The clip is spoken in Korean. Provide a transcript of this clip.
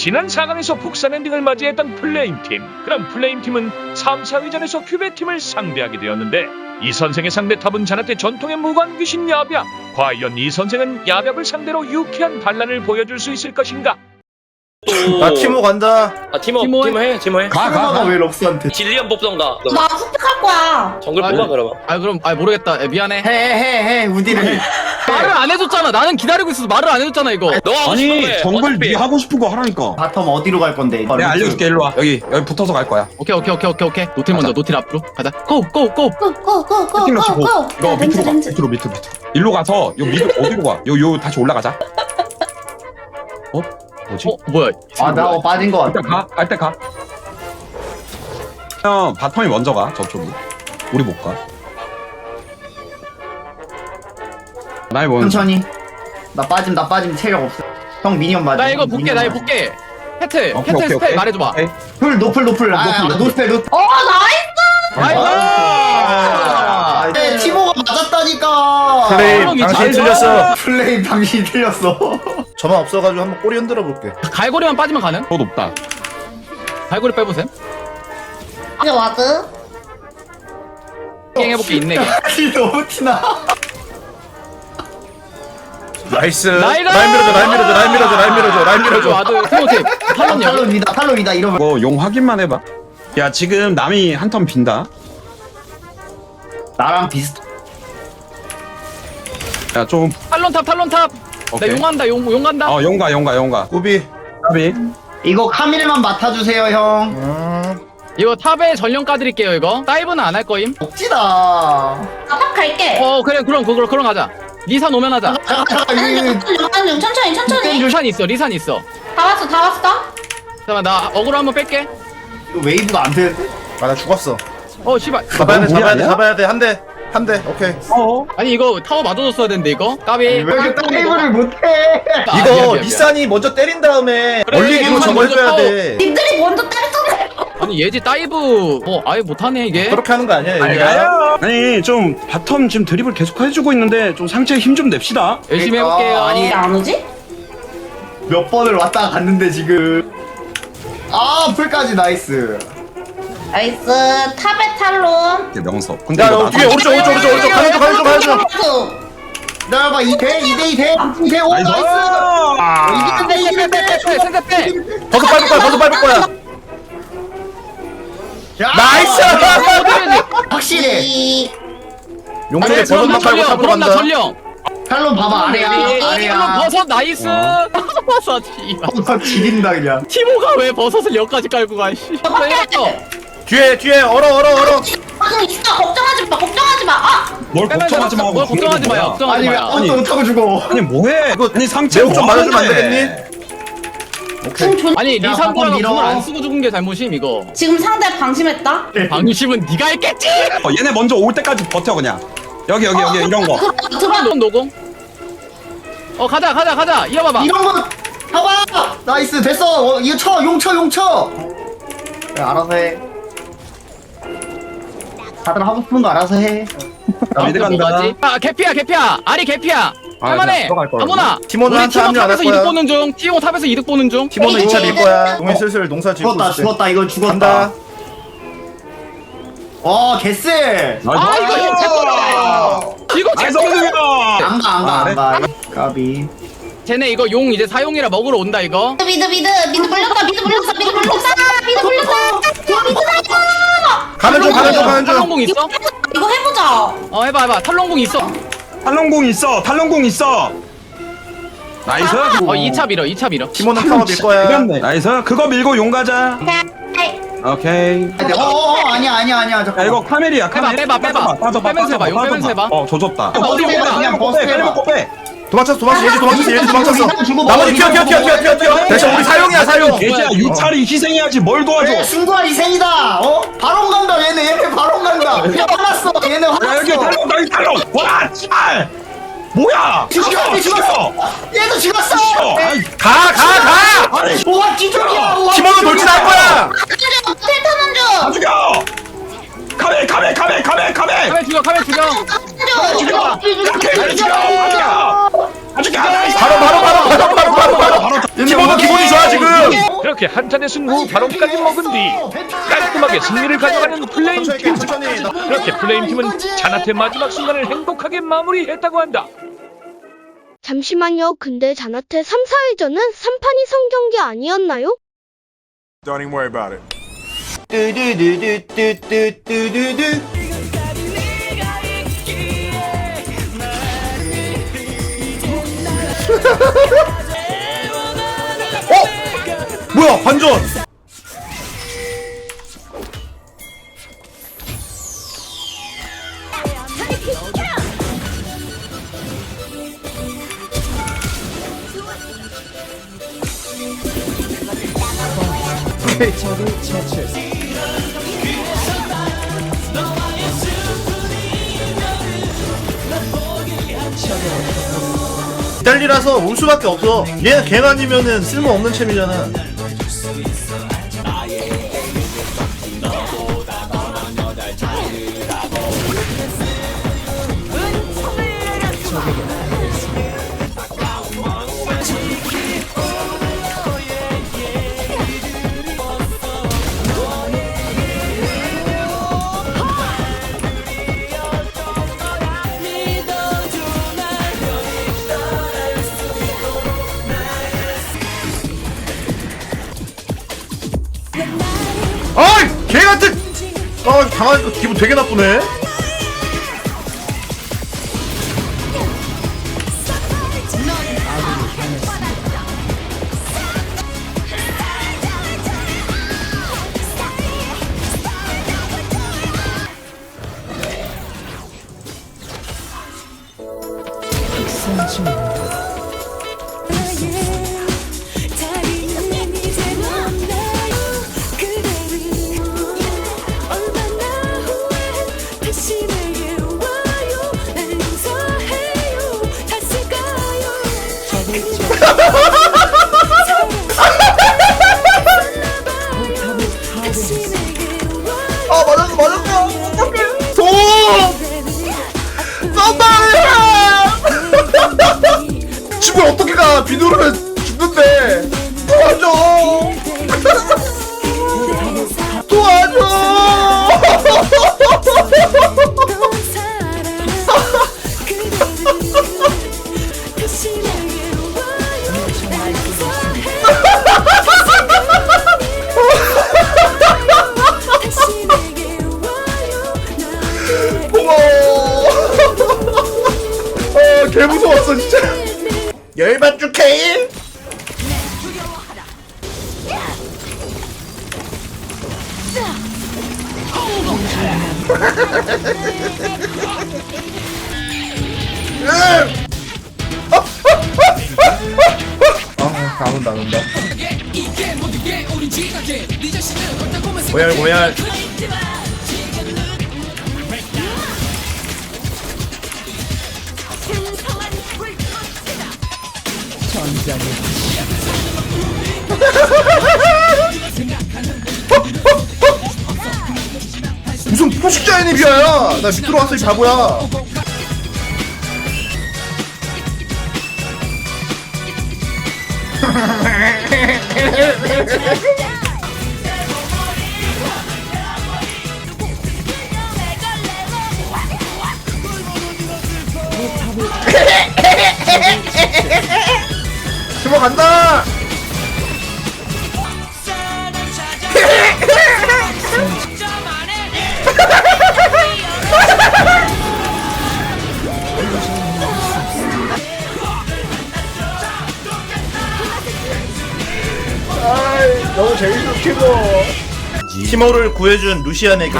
지난 4강에서 북산 엔딩을 맞이했던 플레임팀. 그럼 플레임팀은 3, 4위전에서 큐베팀을 상대하게 되었는데 이 선생의 상대 탑은 자나테 전통의 무관 귀신 야벽. 과연 이 선생은 야벽을 상대로 유쾌한 반란을 보여줄 수 있을 것인가? 나 티모 간다. 아 티모 티모 티모, 해? 티모 해? 카르마가 왜 럭스한테? 진리언 뽑던가. 나 습득할 거야. 정글 아, 뽑아 네. 그러면. 아 그럼 아 모르겠다. 야, 미안해. 해 해 해 우디를. 말을 안 해줬잖아. 나는 기다리고 있어서 말을 안 해줬잖아 이거. 너가 하고 싶은 아니 거해 정글 어차피. 네 하고 싶은 거 하라니까. 바텀 어디로 갈 건데? 내가 알려줄게 일로 와. 여기 여기 붙어서 갈 거야. 오케이 오케이 오케이 오케이 오케이. 노틸 먼저 노틸 앞으로. 가자. 고 고고. 고고고고고고. 세팅 넣고 너 렌즈 밑으로 가. 밑으로 밑으로 밑으로. 일로 가서 요 밑으로 어디로 가요 요 다시 올라가자. 어? 뭐지? 어 뭐야 아나 어, 빠진 거 같아. 일단 가, 갈 때 가. 형, 바텀이 먼저 가, 저쪽이. 우리 못 가. 나이 먼저. 천천히. 나 빠짐 나 빠짐 체력 없어. 형 미니언 맞아. 나 이거 볼게 나 이거 볼게 혜트 오케이, 혜트 오케이, 스펠 오케이. 말해줘봐 오케이. 풀 노플 노플. 아, 아, 노스펠 노스. 어 나이스. 아, 네, 티모가 맞았다니까. 플레임, 당신 당신 틀렸어. 플레임 당신 틀렸어. 저만 없어가지고 한번 꼬리 흔들어 볼게. 갈고리만 빠지면 가능? 더 높다. 갈고리 빼보셈 이제 와드. 게임 해볼게 인내게 아니 너무 티나. 나이스! 라인 밀어줘 라인 밀어줘 라인 밀어줘 라인 밀어줘 라인 밀어줘 와드 티모팀 탈론 여기 탈론이다 탈론이다 이러면. 이거 용 확인만 해봐. 야, 지금 남이 한 턴 빈다. 나랑 비슷. 야, 좀, 탈론 탑 탈론 탑 나 오케이. 용간다 용, 용 간다 어, 용가, 용가, 용가. 꾸비 까비. 이거 카밀만 맡아주세요 형. 음 이거 탑에 전령 까드릴게요 이거 다이브는 안 할 거임 억지다. 나탑 갈게. 어 그래 그럼 그럼 그럼 가자 리산 오면 하자 잠깐 잠깐 이거 아니 천천히 천천히. 리산 있어 리산 있어 다 왔어 다 왔어. 잠깐만 나 어그로 한번 뺄게 이거 웨이브가 안 되는데? 아나 죽었어 어 씨발 잡아야 돼 너무 잡아야 돼? 잡아야 돼한대 한 대 오케이 어. 아니 이거 타워 맞아줬어야 되는데 이거 까비 왜 이렇게 다이브를 못해? 아, 이거 미안, 미안, 미안. 리산이 먼저 때린 다음에 그래, 올리기로 먼저 해줘야 타워. 돼 님들이 먼저 때렸잖아요. 아니 예지 다이브 뭐 아예 못하네 이게 그렇게 하는 거 아니야 얘가 아니, 좀, 바텀 지금 드립을 계속 해주고 있는데, 좀 상체에 힘 좀 냅시다. 열심히 그러니까, 해볼게요 아니, 왜안 오지? 몇 번을 왔다 갔는데 지금. 아 풀까지 나이스. 나이스 탑에 탈론. 이게 명석. 근데 야 이거 너 뒤에 나도- 오른쪽 오른쪽 오른쪽 오른쪽 가는 중 가는 중 가는 중나 봐, 2대, 2대, 2대, 2대, 오, 나이스! 나이스! 이기는데, 이기는데! 빼 버섯 밟을 거야 버섯 밟을 거야 야! 나이스 확실해! 이 용쪽에 나 버섯 막 밟고 탑으로 그럼 나 간다 전령 탈론 봐봐, 아래야, 탈론 아래야. 버섯 나이스 버섯 씨발. 버섯 지린다, 그냥. 티모가 왜 버섯을 여기까지 깔고 가 씨. 해봤어 뒤에 뒤에 얼어 얼어 얼어 방금 있어 걱정하지 마 걱정하지 마. 아 뭘 걱정하지 마. 뭘 걱정하지 마요 걱정하지 아니, 왜 마요 못하고 죽어. 아니, 뭐해? 이거 아니, 상체 좀뭐 맞아주면 안 하는데? 되겠니? 지금 존 아니 야, 한번 밀어. 궁을 안 쓰고 죽은 게 잘못임 이거 지금 상대 방심했다. 방심은 네가 했겠지 어, 얘네 먼저 올 때까지 버텨, 그냥. 여기, 여기, 여기, 이런 거. 들어 들어. 넌 노공 어 가자 가자 가자 이어봐봐 이런 거, 봐봐! 나이스, 됐어! 어, 이거 쳐, 용 쳐, 용 쳐! 그래, 알아서 해. 다들 하고 싶은 거 알아서 해. 나 미드 간다. 아 개피야 개피야. 아리 개피야. 아, 할만해. 그냥 들어갈 거야, 아무나. 우리 합류 안 할 탑에서 이득 거야. 보는 중. 티모 탑에서 이득 보는 중. 티모는 2차 밀 거야. 용이 슬슬 농사 짓고 죽었다, 있을 때. 죽었다, 이건 죽었다. 간다. 와, 개쎄! 아 이거 제 거다. 이거 제 나이스, 거다! 안 가, 안 가, 안 가. 까비. 쟤네 이거 용 이제 사용이라 먹으러 온다 이거. 미드 미드 미드. 물렸다 미드 물렸다 미드 물렸다. 미드 물렸다. 미드 살려. 가는 중 가는 중 가는 중 탈롱공 있어? 이거 해보자. 어 해봐 해봐 탈롱공 있어 탈론공 있어, 탈론공 있어. 나이스. 어 2차 밀어 2차 밀어 티모는 타워 밀 거야 나이스. 그거 밀고 용 가자. 오케이. 오케이. 아, 어, 어, 어, 아니야, 아니야, 아니야. 야 잠깐만. 이거 카멜이야 빼봐, 카멜 빼봐, 빼봐. 빠져봐 빼면서 해봐, 빠져봐 용 빼면서 해봐. 어 조졌다 빼봐, 어디 빼봐, 빼봐. 그냥 빼, 버스 빼, 빼봐. 빼, 빼. 도망쳤어 도망쳤어 얘지 도망쳤어 얘지 도망쳤어 나머지 튀어 튀어 튀어 튀어 튀어 튀어 대신 우리 사용이야 사용 돼지야 유찰이 희생해야지 뭘 도와줘 얘 순간 희생이다. 어? 바론 간다. 얘네 얘네 바론 간다. 화났어. 얘네 야 여기 화났어. 탈론 여기 탈론 와 씨발 뭐야 죽였어, 죽였어. 얘도 죽었어. 아이 가가가 아니 뭐가 기적이야. 우와, 티모는 돌진할 거야 텔타는 다 중. 죽여 카멜 카멜 카멜 카멜 카멜 카메 죽여 카메 죽여 죽여 카멜 죽여 다 죽여 다 죽여 나이스 바로 바로 바로 바로 바로 바로 바로. 티모는 기분이 좋아 지금. 어, 그렇게 한탄의 승후 바론까지 먹은 뒤 깔끔하게 승리를 가져가는 플레임 천천히 팀. 그렇게 플레임 팀은 자나테 마지막 순간을 행복하게 마무리했다고 한다. 잠시만요. 근데 자나테 3, 4회전은 3판이 성경기 아니었나요? Don't even worry about it. 어? 뭐야 반전 이달리라서 올 수밖에 없어. 얘갱 아니면은 쓸모 없는 챔이잖아 아 당하니까 기분 되게 나쁘네. 자리 아 맞았어 맞았어. 어떡해 도 썸바리 집을 어떻게 가 비누르면 죽는데? 도와줘 진짜 열반주 케일 아, 안 온다, 안 온다. 모얄, 모얄. 무슨 포식자 애니비아야! 나 밑으로 왔어, 이 바보야! 들어간다! 너무 재밌어, 티모. 티모를 구해준 루시안에게.